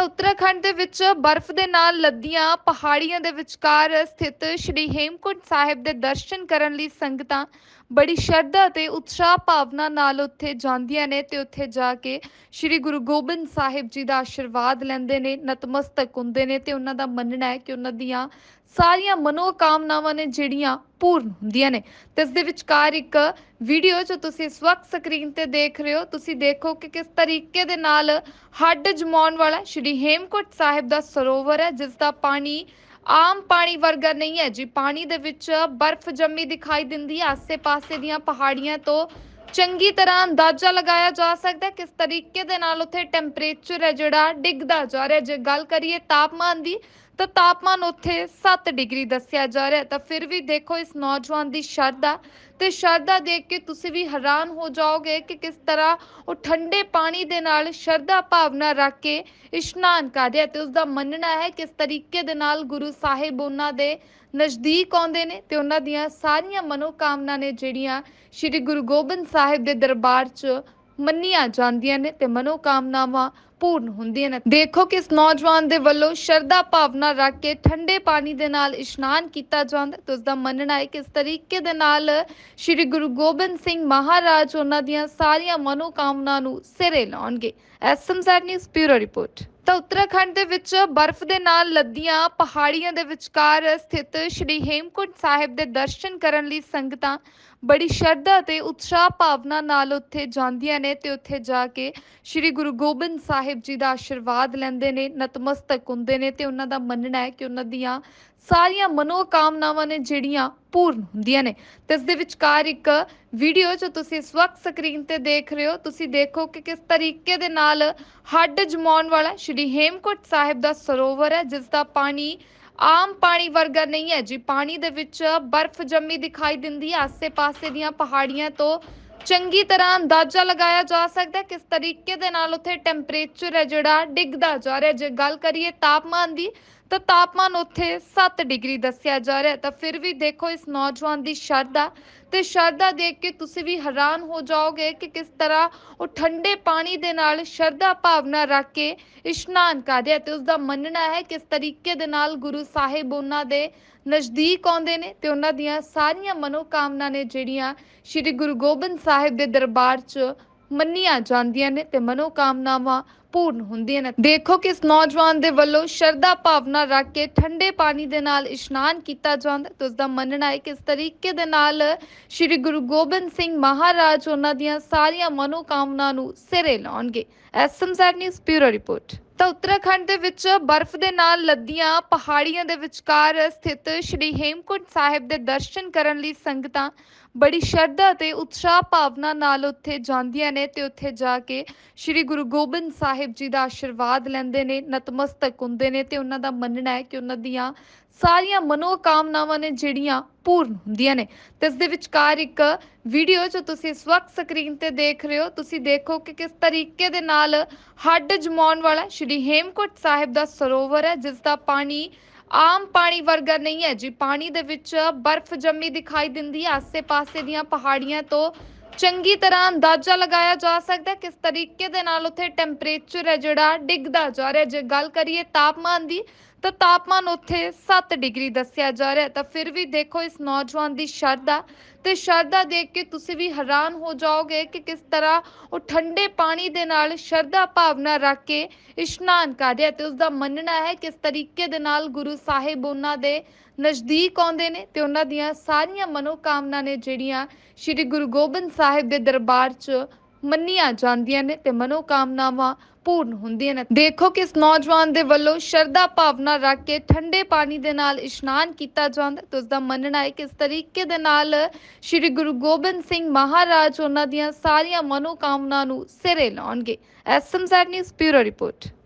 ਤਾਂ ਉੱਤਰਾਖੰਡ ਦੇ ਵਿੱਚ ਬਰਫ਼ ਦੇ ਨਾਲ ਲੱਦੀਆਂ ਪਹਾੜੀਆਂ ਦੇ ਵਿਚਕਾਰ ਸਥਿਤ ਸ਼੍ਰੀ ਹੇਮਕੁੰਟ ਸਾਹਿਬ ਦੇ ਦਰਸ਼ਨ ਕਰਨ ਲਈ ਸੰਗਤਾਂ ਬੜੀ ਸ਼ਰਧਾ ਤੇ ਉਤਸ਼ਾਹ ਭਾਵਨਾ ਨਾਲ ਉੱਥੇ ਜਾਂਦੀਆਂ ਨੇ ਤੇ ਉੱਥੇ ਜਾ ਕੇ ਸ਼੍ਰੀ ਗੁਰੂ ਗੋਬਿੰਦ ਸਾਹਿਬ ਜੀ ਦਾ ਆਸ਼ੀਰਵਾਦ ਲੈਂਦੇ ਨੇ, ਨਤਮਸਤਕ ਹੁੰਦੇ ਨੇ ਤੇ ਉਹਨਾਂ ਦਾ ਮੰਨਣਾ ਹੈ ਕਿ ਉਹਨਾਂ ਦੀਆਂ ਸਾਰੀਆਂ ਮਨੋਕਾਮਨਾਵਾਂ ਨੇ ਜਿਹੜੀਆਂ ਪੂਰਨ ਹੁੰਦੀਆਂ ਨੇ। ਤੇ ਇਸ ਦੇ ਵਿਚਕਾਰ ਇੱਕ ਵੀਡੀਓ ਜੋ ਤੁਸੀਂ ਇਸ ਵਕਤ ਸਕਰੀਨ ਤੇ ਦੇਖ ਰਹੇ ਹੋ, ਤੁਸੀਂ ਦੇਖੋ ਕਿ ਕਿਸ ਤਰੀਕੇ ਦੇ ਨਾਲ ਹੱਡ ਜਮਾਉਣ ਵਾਲਾ ਸ਼੍ਰੀ ਹੇਮਕੁੰਟ ਸਾਹਿਬ ਦਾ ਸਰੋਵਰ ਹੈ, ਜਿਸ ਦਾ ਪਾਣੀ ਆਮ ਪਾਣੀ ਵਰਗਾ ਨਹੀਂ ਹੈ ਜੀ। ਪਾਣੀ ਦੇ ਵਿੱਚ ਬਰਫ਼ ਜੰਮੀ ਦਿਖਾਈ ਦਿੰਦੀ ਹੈ। ਆਸੇ-ਪਾਸੇ ਦੀਆਂ ਪਹਾੜੀਆਂ ਤੋਂ ਚੰਗੀ ਤਰ੍ਹਾਂ ਅੰਦਾਜ਼ਾ ਲਗਾਇਆ ਜਾ ਸਕਦਾ ਹੈ। ਕਿਸ ਤਰੀਕੇ ਦੇ ਨਾਲ ਉੱਥੇ ਟੈਂਪਰੇਚਰ ਹੈ ਜਿਹੜਾ, ਡਿੱਗਦਾ ਜਾ ਰਿਹਾ ਜੇ ਗੱਲ ਕਰੀਏ ਤਾਪਮਾਨ ਦੀ ਤਾਂ ਤਾਪਮਾਨ ਉੱਥੇ 7 ਡਿਗਰੀ ਦੱਸਿਆ ਜਾ ਰਿਹਾ ਤਾਂ ਫਿਰ ਵੀ ਦੇਖੋ ਇਸ ਨੌਜਵਾਨ ਦੀ ਸ਼ਰਧਾ ਤੇ ਸ਼ਰਧਾ ਦੇਖ ਕੇ ਤੁਸੀਂ ਵੀ ਹੈਰਾਨ ਹੋ ਜਾਓਗੇ ਕਿ ਕਿਸ ਤਰ੍ਹਾਂ ਉਹ ਠੰਡੇ ਪਾਣੀ ਦੇ ਨਾਲ ਸ਼ਰਧਾ ਭਾਵਨਾ ਰੱਖ ਕੇ ਇਸ਼ਨਾਨ ਕਰ ਰਿਹਾ ਤੇ ਉਸ ਦਾ ਮੰਨਣਾ ਹੈ ਕਿ ਇਸ ਤਰੀਕੇ ਦੇ ਨਾਲ ਗੁਰੂ ਸਾਹਿਬ ਉਹਨਾਂ ਦੇ ਨਜ਼ਦੀਕ ਆਉਂਦੇ ਨੇ ਤੇ ਉਹਨਾਂ ਦੀਆਂ ਸਾਰੀਆਂ ਮਨੋਕਾਮਨਾ ਨੇ ਜਿਹੜੀਆਂ ਸ੍ਰੀ ਗੁਰੂ ਗੋਬਿੰਦ ਸਾਹਿਬ ਦੇ ਦਰਬਾਰ 'ਚ ਮੰਨੀਆਂ ਜਾਂਦੀਆਂ ਨੇ ਤੇ ਮਨੋਕਾਮਨਾਵਾਂ ਪੂਰਨ ਹੁੰਦੀਆਂ ਨੇ। ਦੇਖੋ ਕਿ ਇਸ ਨੌਜਵਾਨ ਦੇ ਵੱਲੋਂ ਸ਼ਰਧਾ ਭਾਵਨਾ ਰੱਖ ਕੇ ਠੰਡੇ ਪਾਣੀ ਦੇ ਨਾਲ ਇਸ਼ਨਾਨ ਕੀਤਾ ਜਾਂਦਾ ਹੈ। ਤੇ ਉਸ ਦਾ ਮੰਨਣਾ ਹੈ ਕਿ ਇਸ ਤਰੀਕੇ ਦੇ ਨਾਲ ਸ੍ਰੀ ਗੁਰੂ ਗੋਬਿੰਦ ਸਿੰਘ ਮਹਾਰਾਜ ਉਹਨਾਂ ਦੀਆਂ ਸਾਰੀਆਂ ਮਨੋਕਾਮਨਾ ਨੂੰ ਸਿਰੇ ਲਾਉਣਗੇ। SMZ news bureau report. ਤਾਂ ਉੱਤਰਾਖੰਡ ਦੇ ਵਿੱਚ ਬਰਫ਼ ਦੇ ਨਾਲ ਲੱਦੀਆਂ ਪਹਾੜੀਆਂ ਦੇ ਵਿਚਕਾਰ ਸਥਿਤ ਸ਼੍ਰੀ ਹੇਮਕੁੰਟ ਸਾਹਿਬ ਦੇ ਦਰਸ਼ਨ ਕਰਨ ਲਈ ਸੰਗਤਾਂ ਬੜੀ ਸ਼ਰਧਾ ਤੇ ਉਤਸ਼ਾਹ ਭਾਵਨਾ ਨਾਲ ਉੱਥੇ ਜਾਂਦੀਆਂ ਨੇ ਤੇ ਉੱਥੇ ਜਾ ਕੇ ਸ਼੍ਰੀ ਗੁਰੂ ਗੋਬਿੰਦ ਸਾਹਿਬ ਜੀ ਦਾ ਆਸ਼ੀਰਵਾਦ ਲੈਂਦੇ ਨੇ, ਨਤਮਸਤਕ ਹੁੰਦੇ ਨੇ ਤੇ ਉਹਨਾਂ ਦਾ ਮੰਨਣਾ ਹੈ ਕਿ ਉਹਨਾਂ ਦੀਆਂ ਸਾਰੀਆਂ ਮਨੋਕਾਮਨਾਵਾਂ ਨੇ ਜਿਹੜੀਆਂ ਪੂਰਨ ਹੁੰਦੀਆਂ ਨੇ। ਤੇ ਇਸ ਦੇ ਵਿਚਕਾਰ ਇੱਕ ਵੀਡੀਓ ਜੋ ਤੁਸੀਂ ਇਸ ਵਕਤ ਸਕਰੀਨ ਤੇ ਦੇਖ ਰਹੇ ਹੋ, ਤੁਸੀਂ ਦੇਖੋ ਕਿ ਕਿਸ ਤਰੀਕੇ ਦੇ ਨਾਲ ਹੱਡ ਜਮਾਉਣ ਵਾਲਾ ਸ਼੍ਰੀ ਹੇਮਕੁੰਟ ਸਾਹਿਬ ਦਾ ਸਰੋਵਰ ਹੈ, ਜਿਸ ਦਾ ਪਾਣੀ ਆਮ ਪਾਣੀ ਵਰਗਾ ਨਹੀਂ ਹੈ। ਜੀ, ਪਾਣੀ ਦੇ ਵਿੱਚ ਬਰਫ਼ ਜੰਮੀ ਦਿਖਾਈ ਦਿੰਦੀ ਹੈ। ਆਸੇ-ਪਾਸੇ ਦੀਆਂ ਪਹਾੜੀਆਂ ਤੋਂ ਚੰਗੀ ਤਰ੍ਹਾਂ ਅੰਦਾਜ਼ਾ ਲਗਾਇਆ ਜਾ ਸਕਦਾ ਕਿਸ ਤਰੀਕੇ ਦੇ ਨਾਲ ਉੱਥੇ ਟੈਂਪਰੇਚਰ ਹੈ ਜਿਹੜਾ, ਡਿੱਗਦਾ ਜਾ ਰਿਹਾ ਜੇ ਗੱਲ ਕਰੀਏ ਤਾਪਮਾਨ ਦੀ ਤਾਂ ਤਾਪਮਾਨ ਉੱਥੇ 7 ਡਿਗਰੀ ਦੱਸਿਆ ਜਾ ਰਿਹਾ ਤਾਂ ਫਿਰ ਵੀ ਦੇਖੋ ਇਸ ਨੌਜਵਾਨ ਦੀ ਸ਼ਰਧਾ ਤੇ ਸ਼ਰਧਾ ਦੇਖ ਕੇ ਤੁਸੀਂ ਵੀ ਹੈਰਾਨ ਹੋ ਜਾਓਗੇ ਕਿ ਕਿਸ ਤਰ੍ਹਾਂ ਉਹ ਠੰਡੇ ਪਾਣੀ ਦੇ ਨਾਲ ਸ਼ਰਧਾ ਭਾਵਨਾ ਰੱਖ ਕੇ ਇਸ਼ਨਾਨ ਕਰ ਰਿਹਾ ਤੇ ਉਸ ਦਾ ਮੰਨਣਾ ਹੈ ਕਿ ਇਸ ਤਰੀਕੇ ਦੇ ਨਾਲ ਗੁਰੂ ਸਾਹਿਬ ਉਹਨਾਂ ਦੇ ਨਜ਼ਦੀਕ ਆਉਂਦੇ ਨੇ ਤੇ ਉਹਨਾਂ ਦੀਆਂ ਸਾਰੀਆਂ ਮਨੋਕਾਮਨਾ ਨੇ ਜਿਹੜੀਆਂ ਸ੍ਰੀ ਗੁਰੂ ਗੋਬਿੰਦ ਸਾਹਿਬ ਦੇ ਦਰਬਾਰ 'ਚ ਮੰਨੀਆਂ ਜਾਂਦੀਆਂ ਨੇ ਤੇ ਮਨੋਕਾਮਨਾਵਾਂ ਪੂਰਨ ਹੁੰਦੀਆਂ ਨੇ। ਦੇਖੋ ਕਿ ਇਸ ਨੌਜਵਾਨ ਦੇ ਵੱਲੋਂ ਸ਼ਰਧਾ ਭਾਵਨਾ ਰੱਖ ਕੇ ਠੰਡੇ ਪਾਣੀ ਦੇ ਨਾਲ ਇਸ਼ਨਾਨ ਕੀਤਾ ਜਾਂਦਾ ਤੇ ਉਸ ਦਾ ਮੰਨਣਾ ਹੈ ਕਿ ਇਸ ਤਰੀਕੇ ਦੇ ਨਾਲ ਸ੍ਰੀ ਗੁਰੂ ਗੋਬਿੰਦ ਸਿੰਘ ਮਹਾਰਾਜ ਉਹਨਾਂ ਦੀਆਂ ਸਾਰੀਆਂ ਮਨੋਕਾਮਨਾ ਨੂੰ ਸਿਰੇ ਲਾਉਣਗੇ। SMZ news bureau report. ਤਾਂ ਉੱਤਰਾਖੰਡ ਦੇ ਵਿੱਚ ਬਰਫ਼ ਦੇ ਨਾਲ ਲੱਦੀਆਂ ਪਹਾੜੀਆਂ ਦੇ ਵਿਚਕਾਰ ਸਥਿਤ ਸ਼੍ਰੀ ਹੇਮਕੁੰਟ ਸਾਹਿਬ ਦੇ ਦਰਸ਼ਨ ਕਰਨ ਲਈ ਸੰਗਤਾਂ ਬੜੀ ਸ਼ਰਧਾ ਤੇ ਉਤਸ਼ਾਹ ਭਾਵਨਾ ਨਾਲ ਉੱਥੇ ਜਾਂਦੀਆਂ ਨੇ ਤੇ ਉੱਥੇ ਜਾ ਕੇ ਸ੍ਰੀ ਗੁਰੂ ਗੋਬਿੰਦ ਸਾਹਿਬ ਜੀ ਦਾ ਆਸ਼ੀਰਵਾਦ ਲੈਂਦੇ ਨੇ, ਨਤਮਸਤਕ ਹੁੰਦੇ ਨੇ ਤੇ ਉਹਨਾਂ ਦਾ ਮੰਨਣਾ ਹੈ ਕਿ ਉਹਨਾਂ ਦੀਆਂ ਸਾਰੀਆਂ ਮਨੋਕਾਮਨਾਵਾਂ ਨੇ ਜਿਹੜੀਆਂ ਪੂਰਨ ਹੁੰਦੀਆਂ ਨੇ। ਤੇ ਇਸ ਦੇ ਵਿਚਕਾਰ ਇੱਕ ਵੀਡੀਓ ਜੋ ਤੁਸੀਂ ਇਸ ਵਕਤ ਸਕਰੀਨ ਤੇ ਦੇਖ ਰਹੇ ਹੋ, ਤੁਸੀਂ ਦੇਖੋ ਕਿ ਕਿਸ ਤਰੀਕੇ ਦੇ ਨਾਲ ਹੱਡ ਜਮਾਉਣ ਵਾਲਾ ਸ਼੍ਰੀ ਹੇਮਕੁੰਟ ਸਾਹਿਬ ਦਾ ਸਰੋਵਰ ਹੈ, ਜਿਸ ਦਾ ਪਾਣੀ ਆਮ ਪਾਣੀ ਵਰਗਾ ਨਹੀਂ ਹੈ ਜੀ। ਪਾਣੀ ਦੇ ਵਿੱਚ ਬਰਫ਼ ਜੰਮੀ ਦਿਖਾਈ ਦਿੰਦੀ ਹੈ। ਆਸੇ-ਪਾਸੇ ਦੀਆਂ ਪਹਾੜੀਆਂ ਤੋਂ ਚੰਗੀ ਤਰ੍ਹਾਂ ਅੰਦਾਜ਼ਾ ਲਗਾਇਆ ਜਾ ਸਕਦਾ ਹੈ। ਕਿਸ ਤਰੀਕੇ ਦੇ ਨਾਲ ਉੱਥੇ ਟੈਂਪਰੇਚਰ ਹੈ ਜਿਹੜਾ, ਡਿੱਗਦਾ ਜਾ ਰਿਹਾ ਜੇ ਗੱਲ ਕਰੀਏ ਤਾਪਮਾਨ ਦੀ ਤਾਂ ਤਾਪਮਾਨ ਉੱਥੇ 7 ਡਿਗਰੀ ਦੱਸਿਆ ਜਾ ਰਿਹਾ ਤਾਂ ਫਿਰ ਵੀ ਦੇਖੋ, ਇਸ ਨੌਜਵਾਨ ਦੀ ਸ਼ਰਧਾ ਤੇ ਸ਼ਰਧਾ ਦੇਖ ਕੇ ਤੁਸੀਂ ਵੀ ਹੈਰਾਨ ਹੋ ਜਾਓਗੇ ਕਿ ਕਿਸ ਤਰ੍ਹਾਂ ਉਹ ਠੰਡੇ ਪਾਣੀ ਦੇ ਨਾਲ ਸ਼ਰਧਾ ਭਾਵਨਾ ਰੱਖ ਕੇ ਇਸ਼ਨਾਨ ਕਰ ਰਿਹਾ ਤੇ ਉਸ ਦਾ ਮੰਨਣਾ ਹੈ ਕਿ ਇਸ ਤਰੀਕੇ ਦੇ ਨਾਲ ਗੁਰੂ ਸਾਹਿਬ ਉਹਨਾਂ ਦੇ ਨਜ਼ਦੀਕ ਆਉਂਦੇ ਨੇ ਤੇ ਉਹਨਾਂ ਦੀਆਂ ਸਾਰੀਆਂ ਮਨੋਕਾਮਨਾ ਨੇ ਜਿਹੜੀਆਂ ਸ੍ਰੀ ਗੁਰੂ ਗੋਬਿੰਦ ਸਾਹਿਬ ਦੇ ਦਰਬਾਰ 'ਚ ਮੰਨੀਆਂ ਜਾਂਦੀਆਂ ਨੇ ਤੇ ਮਨੋਕਾਮਨਾਵਾਂ ਪੂਰਨ ਹੁੰਦੀਆਂ ਨੇ। ਦੇਖੋ ਕਿ ਇਸ ਨੌਜਵਾਨ ਦੇ ਵੱਲੋਂ ਸ਼ਰਧਾ ਭਾਵਨਾ ਰੱਖ ਕੇ ਠੰਡੇ ਪਾਣੀ ਦੇ ਨਾਲ ਇਸ਼ਨਾਨ ਕੀਤਾ ਜਾਂਦਾ। ਹੈ ਤੇ ਉਸ ਦਾ ਮੰਨਣਾ ਹੈ ਕਿ ਇਸ ਤਰੀਕੇ ਦੇ ਨਾਲ ਸ੍ਰੀ ਗੁਰੂ ਗੋਬਿੰਦ ਸਿੰਘ ਮਹਾਰਾਜ ਉਹਨਾਂ ਦੀਆਂ ਸਾਰੀਆਂ ਮਨੋਕਾਮਨਾ ਨੂੰ ਸਿਰੇ ਲਾਉਣਗੇ। SMZ news bureau report.